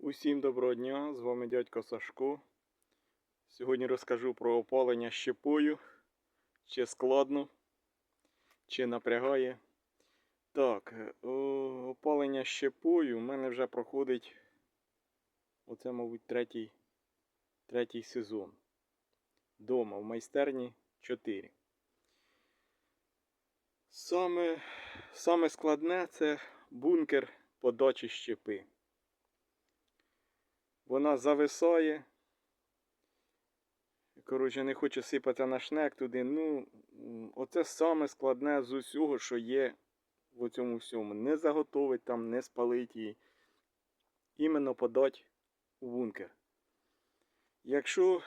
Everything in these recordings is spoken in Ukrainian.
Усім доброго дня, з вами дядько Сашко. Сьогодні розкажу про опалення щепою, чи складно, чи напрягає. Так, е, опалення щепою в мене вже проходить, оце, мабуть, третій, третій сезон. Дома в майстерні 4. Саме, саме складне це бункер подачі щепи. Вона зависає. Коротше, не хочу сипати на шнек туди. Ну, оце саме складне з усього, що є в цьому всьому. Не заготовить там, не спалить її. Іменно подать у бункер. Якщо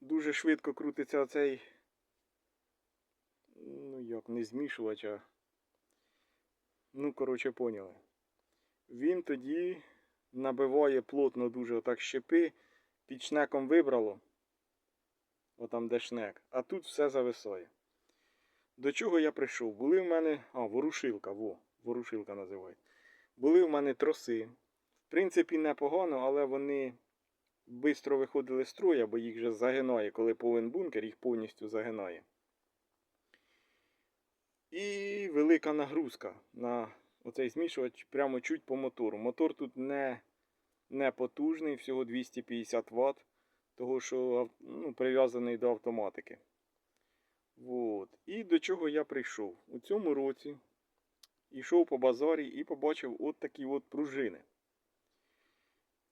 дуже швидко крутиться оцей, ну як, не змішувач, а. Ну, коротше, поняли. Він тоді набиває плотно дуже отак щепи, під шнеком вибрало, отам де шнек, а тут все зависає. До чого я прийшов? Були в мене. А, ворушилка, во, ворушилка називають. Були в мене троси. В принципі, непогано, але вони швидко виходили з строя, бо їх вже загинає, коли повен бункер, їх повністю загинає. І велика нагрузка на оцей змішувач прямо чуть по мотору. Мотор тут не, не потужний, всього 250 Вт, того що ну, прив'язаний до автоматики. Вот. І до чого я прийшов? У цьому році йшов по базарі і побачив от такі от пружини.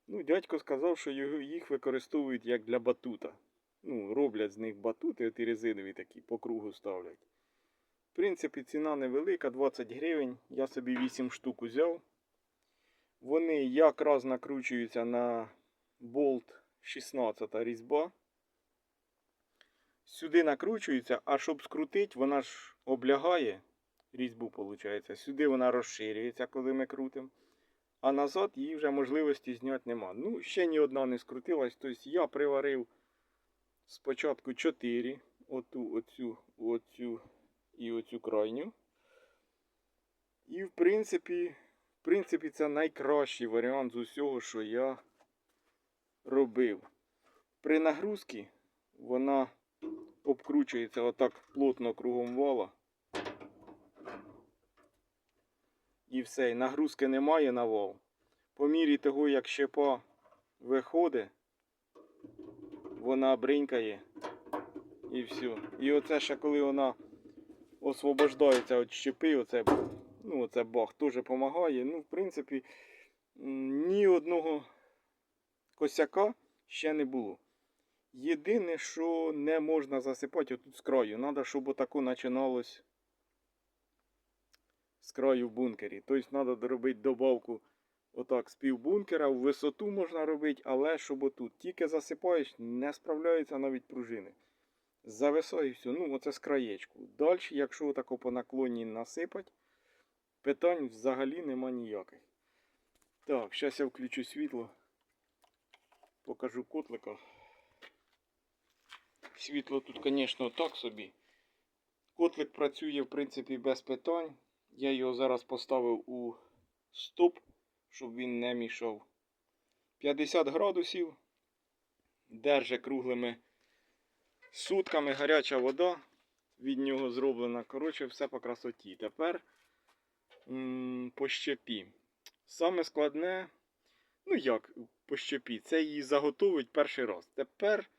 Ну, дядько сказав, що їх використовують як для батута. Ну, роблять з них батути, от і резинові такі, по кругу ставлять. Принципі, ціна невелика, 20 гривень. Я собі 8 штук узяв. Вони якраз накручуються на болт 16 різьба. Сюди накручується, а щоб скрутити, вона ж облягає різьбу, виходить. Сюди вона розширюється, коли ми крутимо. А назад її вже можливості зняти нема. Ну, ще ні одна не скрутилась. Тобто я приварив спочатку 4, оту, оцю, оцю і оцю крайню. І в принципі, в принципі, це найкращий варіант з усього, що я робив. При нагрузці вона обкручується отак плотно кругом вала. І все, і нагрузки немає на вал. По мірі того, як щепа виходить, вона бринькає і все. І оце ще коли вона освобождається від щепи, оце, ну, оце бах теж допомагає. Ну, в принципі, ні одного косяка ще не було. Єдине, що не можна засипати отут з краю. Треба, щоб отако починалось з краю в бункері. Тобто треба доробити добавку отак з пів бункера. В висоту можна робити, але щоб отут. Тільки засипаєш, не справляються навіть пружини. Зависає все. Ну, оце з краєчку. Далі, якщо отако по наклоні насипати, питань взагалі нема ніяких. Так, зараз я включу світло. Покажу котлика. Світло тут, звісно, так собі. Котлик працює, в принципі, без питань. Я його зараз поставив у стоп, щоб він не мішав. 50 градусів. Держи круглими сутками гаряча вода від нього зроблена. Коротше, все по красоті. Тепер по щепі. Саме складне, ну як по щепі, це її заготовить перший раз. Тепер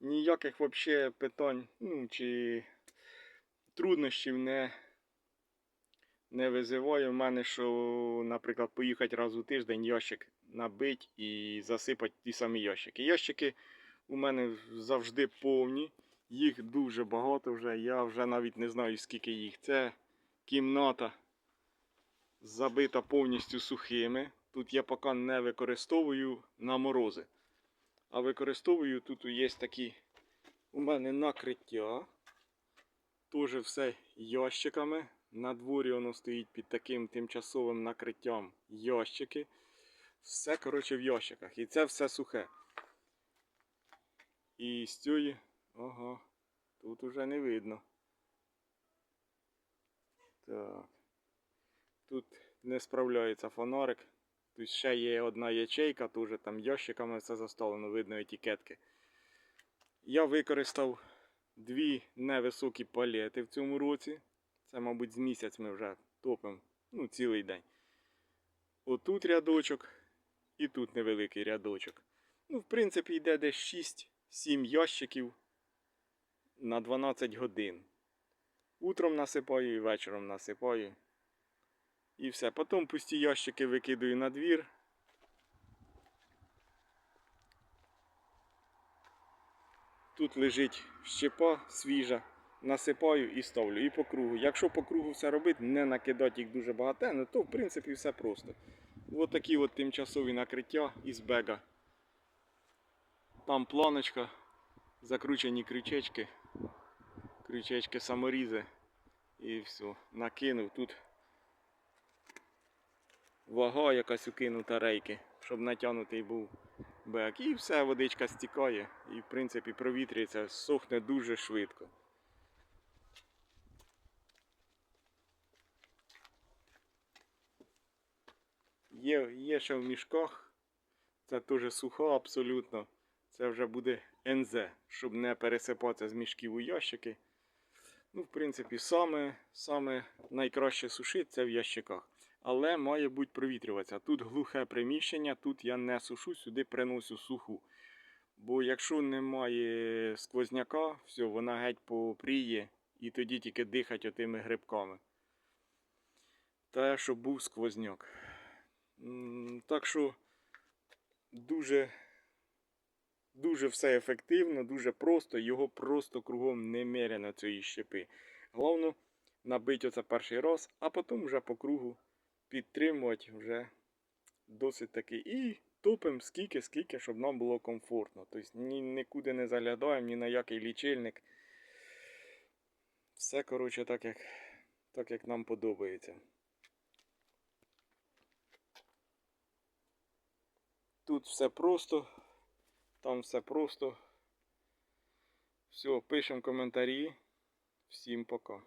ніяких вообще питань, ну чи труднощів не, не визиває. В мене, що, наприклад, поїхати раз у тиждень ящик набить і засипати ті самі ящики. Ящики у мене завжди повні. Їх дуже багато вже. Я вже навіть не знаю скільки їх. Це кімната забита повністю сухими. Тут я поки не використовую на морози. А використовую тут є такі у мене накриття. Теж все ящиками. На дворі воно стоїть під таким тимчасовим накриттям ящики. Все, коротше, в ящиках. І це все сухе. І з цієї. Ага. Тут уже не видно. Так. Тут не справляється фонарик. Тут ще є одна ячейка, теж там ящиками все заставлено, видно етикетки. Я використав дві невисокі палети в цьому році. Це, мабуть, з місяць ми вже топимо. Ну, цілий день. Отут рядочок і тут невеликий рядочок. Ну, в принципі, йде десь 6-7 ящиків на 12 годин. Утром насипаю і вечором насипаю. І все. Потім пусті ящики викидаю на двір. Тут лежить щепа свіжа, насипаю і ставлю. І по кругу. Якщо по кругу все робити, не накидати їх дуже багатенно, то в принципі все просто. Ось такі от тимчасові накриття із бега. Там планочка, закручені крючечки, крючечки саморізи. І все, накинув. Тут вага якась укинута рейки, щоб натягнутий був бек. І все, водичка стікає і в принципі провітрюється, сохне дуже швидко. Є, є ще в мішках. Це теж суха абсолютно. Це вже буде НЗ, щоб не пересипатися з мішків у ящики. Ну, в принципі, саме, саме найкраще сушити це в ящиках. Але має бути провітрюватися. Тут глухе приміщення, тут я не сушу, сюди приношу суху. Бо якщо немає сквозняка, все, вона геть попріє і тоді тільки дихать отими грибками. Та щоб був сквозняк. Так що дуже, дуже все ефективно, дуже просто, його просто кругом немерено цієї щепи. Головне набити оце перший раз, а потім вже по кругу підтримувати вже досить таки. І топимо скільки, скільки, щоб нам було комфортно. Тобто ні, нікуди не заглядаємо, ні на який лічильник. Все, коротше, так як, так як нам подобається. Тут все просто, там все просто. Все, пишемо коментарі. Всім пока.